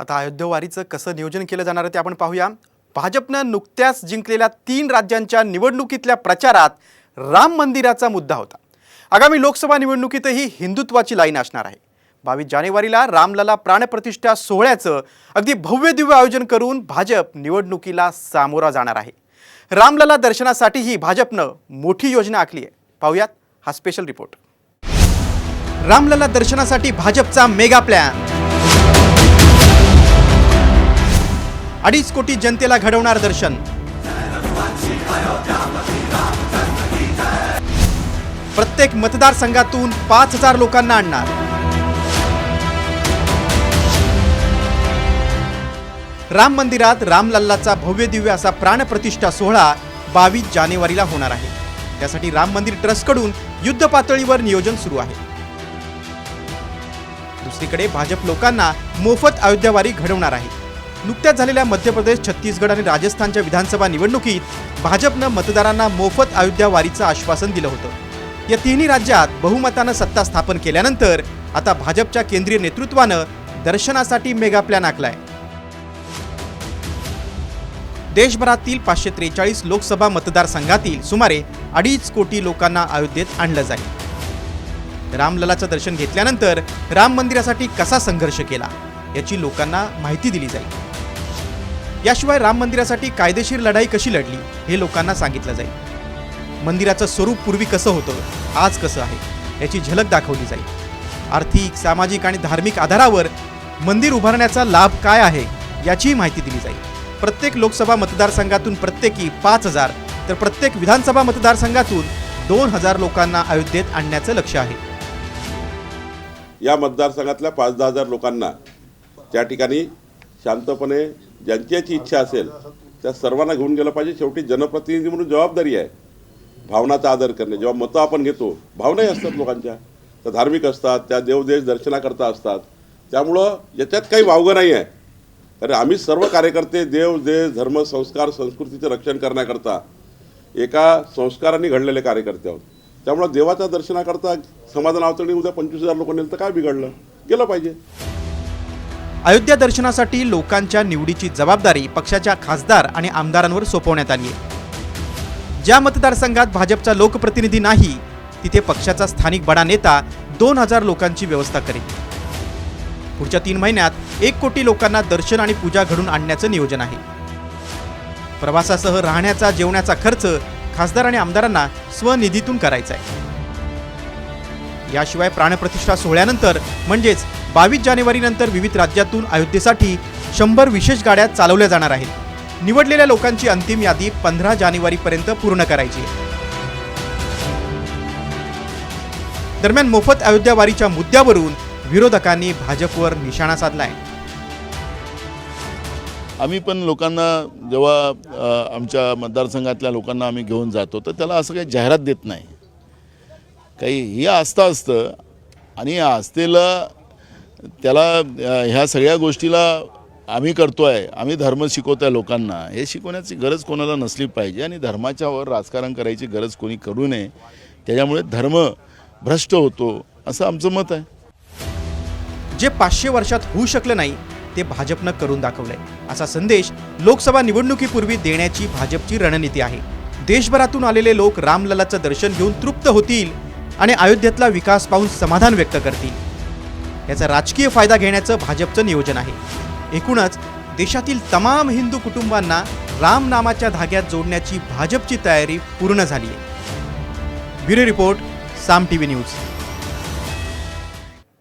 आता अयोध्यवारीचं कसं नियोजन केलं जाणार आहे ते आपण पाहूया. भाजपनं नुकत्याच जिंकलेल्या तीन राज्यांच्या निवडणुकीतल्या प्रचारात राम मंदिराचा मुद्दा होता. आगामी लोकसभा निवडणुकीतही हिंदुत्वाची लाईन असणार आहे. बावीस जानेवारीला रामलला प्राणप्रतिष्ठा सोहळ्याचं अगदी भव्य दिव्य आयोजन करून भाजप निवडणुकीला सामोरा जाणार आहे. रामलला दर्शनासाठीही भाजपनं मोठी योजना आखली आहे. पाहूयात हा स्पेशल रिपोर्ट रामलला दर्शनासाठी भाजपचा मेगा प्लॅन अडीच कोटी जनतेला घडवणार दर्शन. प्रत्येक मतदारसंघातून पाच हजार लोकांना आणणार. राम मंदिरात रामलल्लाचा भव्य दिव्य असा प्राणप्रतिष्ठा सोहळा बावीस जानेवारीला होणार आहे. त्यासाठी राम मंदिर ट्रस्टकडून युद्ध पातळीवर नियोजन सुरू आहे. दुसरीकडे भाजप लोकांना मोफत अयोध्यावारी घडवणार आहे. नुकत्याच झालेल्या मध्य प्रदेश छत्तीसगड आणि राजस्थानच्या विधानसभा निवडणुकीत भाजपनं मतदारांना मोफत अयोध्यावारीचं आश्वासन दिलं होतं. या तिन्ही राज्यात बहुमतानं सत्ता स्थापन केल्यानंतर आता भाजपच्या केंद्रीय नेतृत्वानं दर्शनासाठी मेगा प्लॅन आखलाय. देशभरातील पाचशे त्रेचाळीस लोकसभा मतदारसंघातील सुमारे अडीच कोटी लोकांना अयोध्येत आणलं जाईल. रामललाचं दर्शन घेतल्यानंतर राम मंदिरासाठी कसा संघर्ष केला याची लोकांना माहिती दिली जाईल. याशिवाय राम मंदिरासाठी कायदेशीर लढाई कशी लढली हे लोकांना सांगितलं जाईल. मंदिराचं स्वरूप पूर्वी कसं होतं आज कसं आहे याची झलक दाखवली जाईल. आर्थिक सामाजिक आणि धार्मिक आधारावर मंदिर उभारण्याचा लाभ काय आहे याचीही माहिती दिली जाईल. प्रत्येक लोकसभा मतदारसंघातून प्रत्येकी पाच हजार तर प्रत्येक विधानसभा मतदारसंघातून दोन हजार लोकांना अयोध्येत आणण्याचं लक्ष आहे. या मतदारसंघातल्या पाच दहा हजार लोकांना त्या ठिकाणी शांतपणे ज्यांच्याची इच्छा असेल त्या सर्वांना घेऊन गेलं पाहिजे. शेवटी जनप्रतिनिधी म्हणून जबाबदारी आहे. भावनाचा आदर करणे. जेव्हा मतं आपण घेतो भावनाही असतात लोकांच्या. त्या धार्मिक असतात त्या देवदेश दर्शनाकरता असतात. त्यामुळं याच्यात काही वावगं नाही आहे. कारण आम्ही सर्व कार्यकर्ते देव देश धर्म संस्कार संस्कृतीचं रक्षण करण्याकरता एका संस्काराने घडलेले कार्यकर्ते आहोत. त्यामुळं देवाच्या दर्शनाकरता समाधान आवतणी उद्या पंचवीस हजार लोक नेलं तर काय बिघडलं? गेलं पाहिजे. अयोध्या दर्शनासाठी लोकांच्या निवडीची जबाबदारी पक्षाच्या खासदार आणि आमदारांवर सोपवण्यात आली आहे. ज्या मतदारसंघात भाजपचा लोकप्रतिनिधी नाही तिथे पक्षाचा स्थानिक बडा नेता दोन हजार लोकांची व्यवस्था करेल. पुढच्या तीन महिन्यात एक कोटी लोकांना दर्शन आणि पूजा घडून आणण्याचं नियोजन आहे. प्रवासासह राहण्याचा जेवण्याचा खर्च खासदार आणि आमदारांना स्वनिधीतून करायचा आहे. याशिवाय प्राणप्रतिष्ठा सोहळ्यानंतर म्हणजेच बावीस जानेवारीनंतर विविध राज्यातून अयोध्येसाठी शंभर विशेष गाड्या चालवल्या जाणार आहेत. निवडलेल्या लोकांची अंतिम यादी पंधरा जानेवारीपर्यंत पूर्ण करायची दरम्यान मोफत अयोध्यावारीच्या मुद्द्यावरून विरोधकांनी भाजपवर निशाणा साधलाय. आम्ही पण लोकांना जेव्हा आमच्या मतदारसंघातल्या लोकांना आम्ही घेऊन जातो तर त्याला असं काही जाहिरात देत नाही. काही हे आस्था असतं आणि या आस्थेला त्याला ह्या सगळ्या गोष्टीला आम्ही करतो आहे आम्ही धर्म शिकवतो आहे लोकांना हे शिकवण्याची गरज कोणाला नसली पाहिजे आणि धर्माच्यावर राजकारण करायची गरज कोणी करू नये त्याच्यामुळे धर्म भ्रष्ट होतो असं आमचं मत आहे. जे पाचशे वर्षात होऊ शकलं नाही ते भाजपनं करून दाखवलंय. असा संदेश लोकसभा निवडणुकीपूर्वी देण्याची भाजपची रणनीती आहे. देशभरातून आलेले लोक रामललाचं दर्शन घेऊन तृप्त होतील आणि अयोध्येतला विकास पाहून समाधान व्यक्त करतील. याचा राजकीय फायदा घेण्याचं भाजपचं नियोजन आहे. एकूणच देशातील तमाम हिंदू कुटुंबांना राम नामाच्या धाग्यात जोडण्याची भाजपची तयारी पूर्ण झाली आहे. Bureau report Saam T V news.